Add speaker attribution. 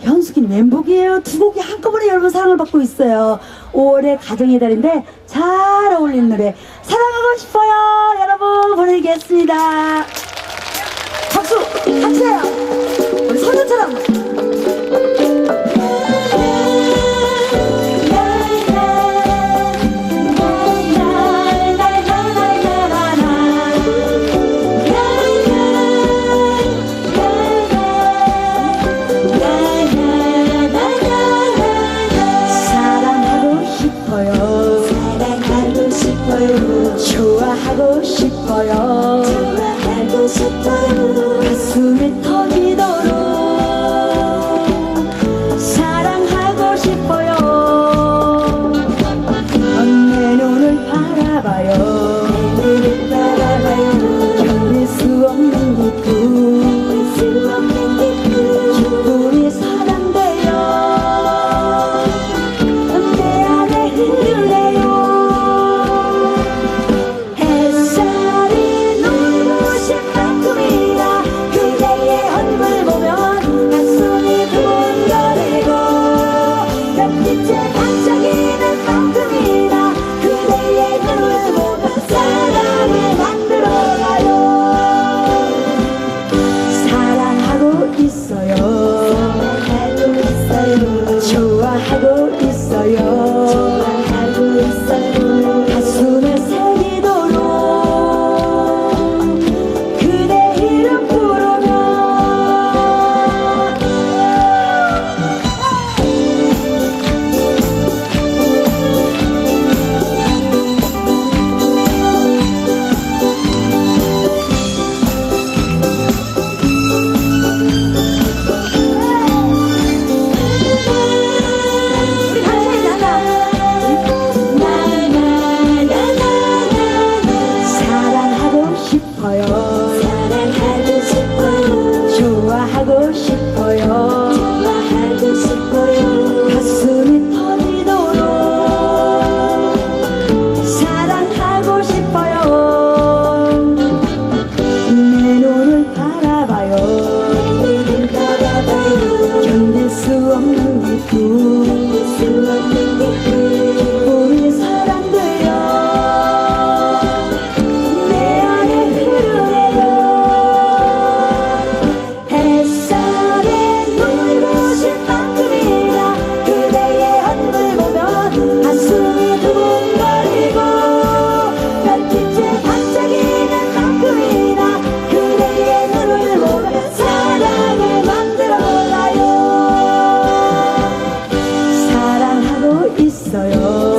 Speaker 1: 현숙이는 왼복이에요. 두 곡이 한꺼번에 여러분 사랑을 받고 있어요. 5월의 가정의 달인데 잘 어울리는 노래 사랑하고 싶어요. 여러분 보내겠습니다. 박수 같이 해요.
Speaker 2: go
Speaker 1: shit for you. Do Ooh. 加油